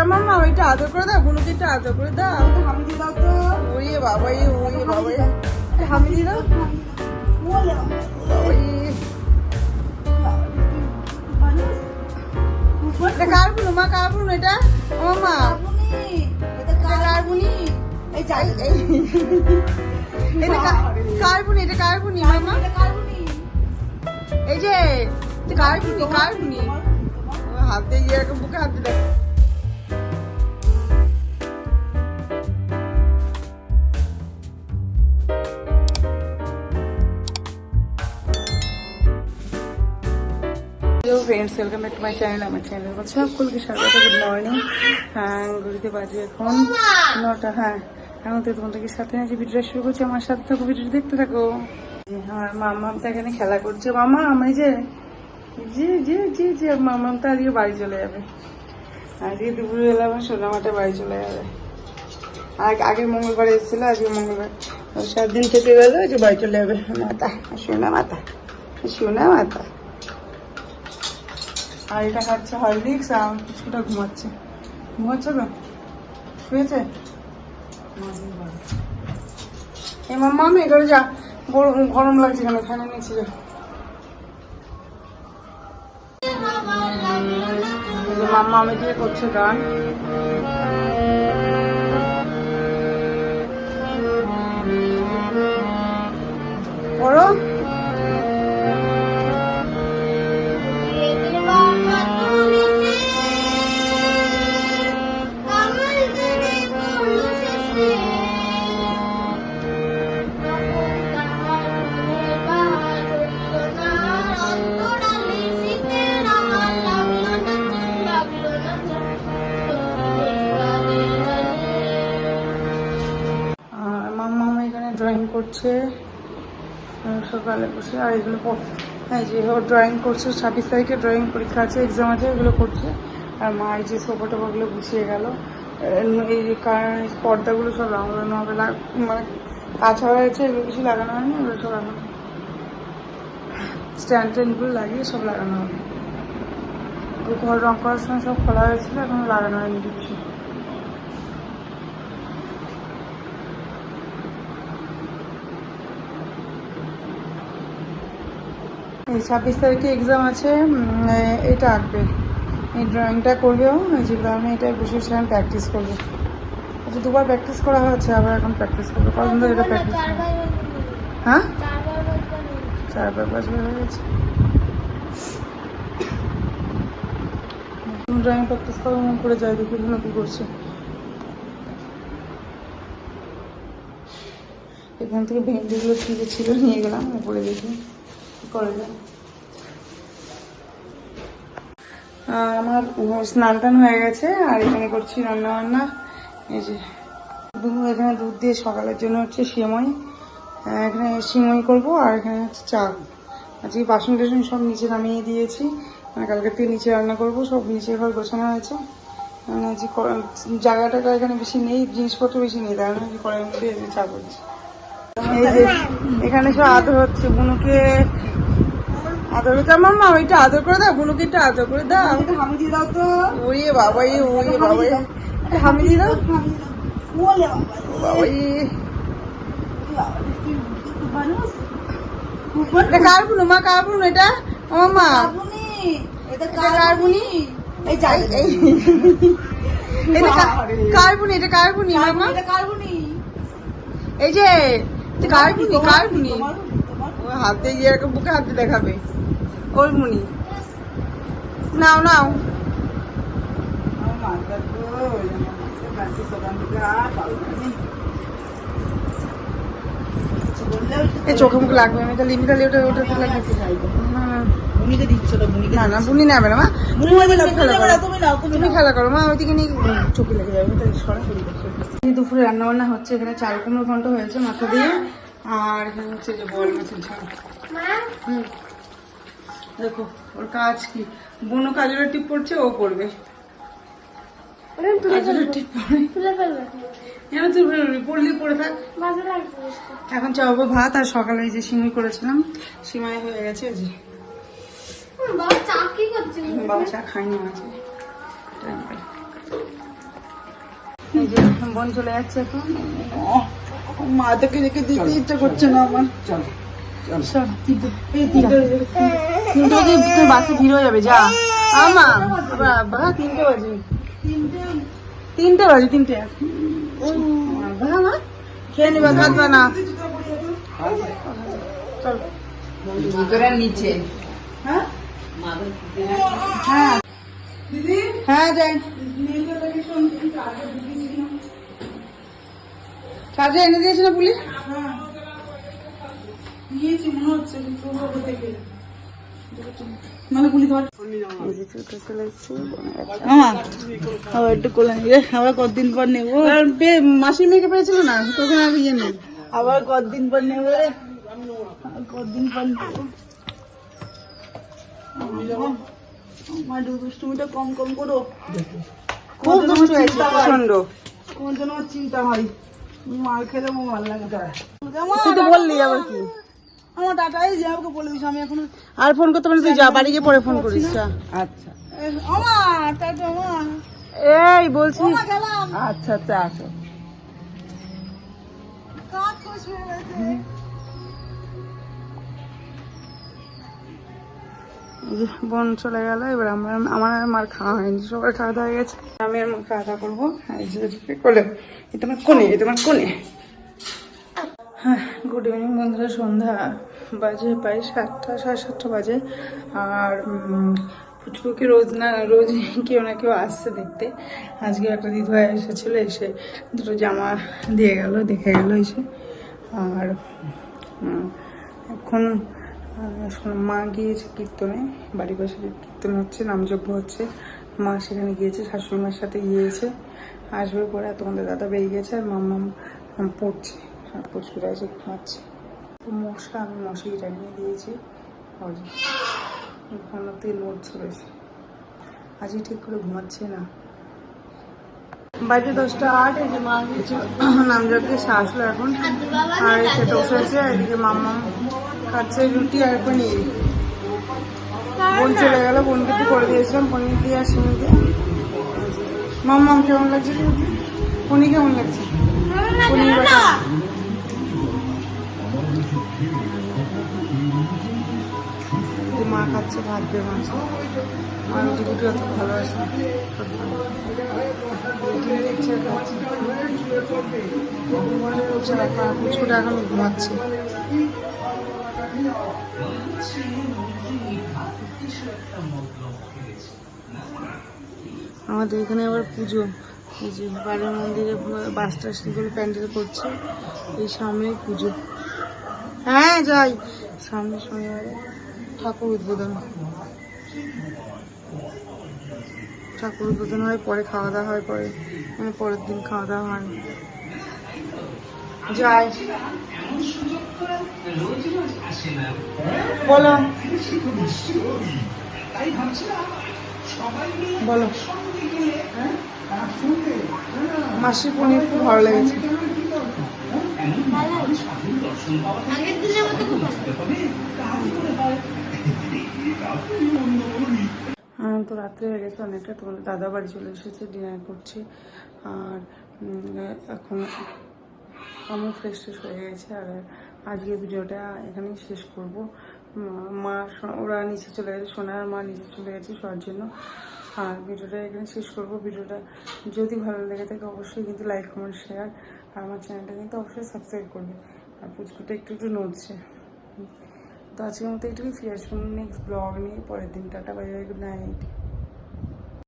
তা মামা ওইটা আদর করে দাও বুনুকে একটু আদর করে দাও। হামি দিয়ে দাও তো। ওরে বাবা ওরে দিয়ে দাও। এটা কার বুনু? মা কার বুনু এটা? কার বুনি? এটা কার বুনি? এটা কার বুনি? মামা এই যে কার বুনি কার বুনি? ও হাতে গিয়ে বুকে হাতে দেখ friends welcome back to my channel আমার চ্যানেল করছে সকলকে স্বাগত। গুড মর্নিং ঘুরিতে বাজে এখন নটা। হ্যাঁ এখন তো তোমাদেরকে সাথে আছি। ভিডিওটা শুরু করছি। আমার সাথে থাকো, ভিডিওটা দেখতে থাকো। আমার মামা তো এখানে খেলা করছে। মামা আমি যে জি জি জি জি মামা তো আজকে বাড়ি চলে যাবে। আজকে দুপুরবেলা আমার সোনামাটা বাড়ি চলে যাবে। আর আগের মঙ্গলবার এসেছিল, আজকে মঙ্গলবার। সাত দিন থেকে গেল যে বাড়ি চলে যাবে। মাতা, সোনা মাতা সোনা মাতা। আর এটা খাচ্ছে হরলিক্স আর কিছুটা ঘুমাচ্ছে। ঘুমাচ্ছে তো? শুয়েছে? এ মাম্মা আমি এখানে যা। গরম লাগছে কেন ফ্যানে নিচে যা। মাম্মা আমি দিয়ে করছে গান। পড়ো ড্রয়িং করছে। সকালে বসে, আর এগুলো হ্যাঁ যে ও ড্রয়িং করছে, ছাব্বিশ তারিখে ড্রয়িং পরীক্ষা আছে এক্সাম আছে, এগুলো করছে। আর মা এই যে সোফা টোফাগুলো গুছিয়ে গেল। এই যে কার- পর্দাগুলো সব লাগানো হবে। মানে কাঁচা হয়েছে এগুলো কিছু লাগানো হয়নি, এগুলো সব লাগানো স্ট্যান্ড ট্যান্ডগুলো লাগিয়ে সব লাগানো হবে। ঘর রং করার সময় সব খোলা হয়েছিল, এখন লাগানো হয়নি কিছু। ছাব্বিশ তারিখে এক্সাম আছে এটা আঁকবে। এই ড্রয়িংটা করবেও যে কারণে এটা বসে বসে প্র্যাকটিস করব। আচ্ছা দুবার প্র্যাকটিস করা হয়েছে আবার এখন প্র্যাকটিস করব। কদিন ধরে এটা প্র্যাকটিস হ্যাঁ? চারবার পাঁচবার হয়ে গেছে ড্রয়িং প্র্যাকটিস করা মন করে যায় দেখি কি করছে। এখান থেকে ভেন্ডিগুলো ছিঁড়ে ছিল নিয়ে গেলাম উপরে দেখি। আমার স্নান টান হয়ে গেছে, আর এখানে করছি রান্না বান্না এই যে এখানে দুধ দিয়ে সকালের জন্য হচ্ছে সিমই। এখানে সিমই করব, আর এখানে হচ্ছে চা। আজকে বাসন টাসন সব নিচে নামিয়ে দিয়েছি। মানে কালকে থেকে নিচে রান্না করব, সব নিচে ঘর গোছানো হয়েছে। মানে ক- জায়গাটা এখানে বেশি নেই, জিনিসপত্র বেশি নেই, তাই জন্য কড়াইয়ের মধ্যে চা করছি। এই যে এখানে সব আদর হচ্ছে। বুনুকে আদর করতে মাম্মা ওইটা আদর করে দাও বুনুকে একটু আদর করে দাও। এটা হামি দিয়ে দাও তো। ওরে বাবা ওরে বাবা হামি দিয়ে দাও। কার বুনু? মা কার বুনু এটা? কার বুনি? এই যাই এই। এটা কা- কার বুনি? এটা মামা কার্বুনি এই যে কার বুনি কার তোমার হাতে গিয়ে এরকম বুকে হাতে দেখাবে। ওর মুনি। নাও নাও। চোখে মুখে লাগবে আমি তাহলে ইমিতালি ওটা ওটা তো লাগবে। না, না, বুনিকে দিচ্ছ না বুনিকে না না বুনি নেবে না মা বুনি খেলা করো। তুমি খেলা করো মা ওইদিকে নিয়ে চোখে লেগে যাবে তাই সরা দুপুরে রান্না বান্না হচ্ছে এখানে চাল কুমড়ো ঘন্ট হয়েছে মাথা দিয়ে। আর এখানে হচ্ছে যে বল মাছের ঝাল হুম। দেখো ওর কাজ কি? বোনও কাজের টিপ পড়ছে ও করবে টিপ পড়ে। তুলে ফেলবে। কেন তুই পড়ে থাক। মাঝে লাগবে এখন চাওয়াবো ভাত আর সকালে যে সিমাই করেছিলাম সিমাই হয়ে গেছে যে। বাবা চা কি করছিস বাবা চা খাইনি আছে বোন চলে যাচ্ছে এখন। মা তোকে রেখে দিতে ইচ্ছা করছে না আমার। বাসে ভিড় হয়ে যাবে যা। আমা বাবা তিনটে বাজে। তিনটে বাজে তিনটে। খেয়ে নিবা থাকবে না। চল। নিচে। হ্যাঁ? হ্যাঁ। হ্যাঁ যাই চার্জার এনে দিয়েছিল পুলিশ? নিয়েছি মনে আবার একটু কোলে নিয়ে আবার কতদিন পর নেব? মাসির মেয়েকে পেয়েছিল না তখন আর ইয়ে নেই। আবার কতদিন পর নেব কতদিন পর নেব? আমার দুষ্টুমিটা কম কম করো। খুব দুষ্ট হয়েছে। প্রচণ্ড কোন জন্য আমার চিন্তা হয়? মার খেয়ে আমার ভালো লাগে তুই। তো বললি আবার কি? আমার দাদাই যে আমাকে বলে দিস আমি এখন আর ফোন করতে পারিস তুই যা বাড়ি গিয়ে পরে ফোন করিস আচ্ছা। আমার টাটা আমার। এই বলছি। আচ্ছা আচ্ছা আসো কাজ খুশ হয়ে গেছে। বোন চলে গেল এবার আমরা আমার মার খাওয়া হয়নি সবার খাওয়া দাওয়া গেছে। আমি আর মা খাওয়া দাওয়া করব। এ তোমার কোনে এ তোমার কোনে হ্যাঁ গুড ইভিনিং বন্ধুরা সন্ধ্যা বাজে প্রায় সাতটা সাড়ে সাতটা বাজে। আর উম, পুচকুকে রোজ না রোজ কেউ না কেউ আসছে দেখতে। আজকে একটা দিদিভাই এসেছিল এসে দুটো জামা দিয়ে গেল দেখে গেল এসে। আর এখন মা গিয়েছে কীর্তনে বাড়ির পাশে কীর্তন হচ্ছে নামযজ্ঞ হচ্ছে মা সেখানে গিয়েছে শাশুড়ি মার সাথে গিয়েছে আসবে পরে তোমাদের দাদা বেরিয়ে গেছে আর মাম্মা পড়ছে প্রচুর আছে ঘুমাচ্ছে মশা আমি মশারি টাঙিয়ে দিয়েছি ওই যে, ঘুমানোতে নড়ছে বেশি। আজকে ঠিক করে ঘুমাচ্ছে না। বাজে দশটা আট এই যে মা গেছে নামযজ্ঞে আসলো এখন। আর এই বসে আছে এদিকে মাম্মা খাচ্ছে রুটি আর পনির। বোন চলে গেল বোনকে তো করে দিয়েছিলাম পনির দিয়ে আর সিমি দিয়ে। মাম্মাম কেমন লাগছে? রুটি পনির কেমন লাগছে পনির বাটা। মা খাচ্ছে ভাত দিয়ে মাছ। মা রুটি অত ভালোবাসে। আর। পুচকুটা এখন ঘুমাচ্ছে। আমাদের এখানে আবার পুজো। যে বাড়ির মন্দিরে বাস টাস এগুলো প্যান্ডেল করছে। এই সামনে পুজো। হ্যাঁ যাই। সামনে শনিবারে ঠাকুর উদ্বোধন। ঠাকুর উদ্বোধন হয়, পরে খাওয়া দাওয়া হয়, পরে মানে পরের দিন খাওয়া দাওয়া হয়। যাই। বলো। বলো। মাসির পনির খুব ভালো লেগেছে। হ্যাঁ, তো রাত্রে হয়ে গেছে অনেকটা। তোমাদের দাদা বাড়ি চলে এসেছে ডিনার করছে। আর এখন আমি ফ্রেশ ট্রেশ হয়ে গেছে। আর আজকে ভিডিওটা এখানেই শেষ করব। মা- ওরা নিচে চলে গেছে, সোনার মা নিচে চলে গেছে শোয়ার জন্য। আর ভিডিওটা এখানে শেষ করব। ভিডিওটা যদি ভালো লেগে থাকে অবশ্যই কিন্তু লাইক, কমেন্ট শেয়ার আর আমার চ্যানেলটা কিন্তু অবশ্যই সাবস্ক্রাইব করবে। আর পুচকুটা একটু একটু নড়ছে। তো আজকের মতো একটুকুই ফিরে আসব নেক্সট ব্লগ নিয়ে। পরের দিন, টাটা বাই গুড নাইট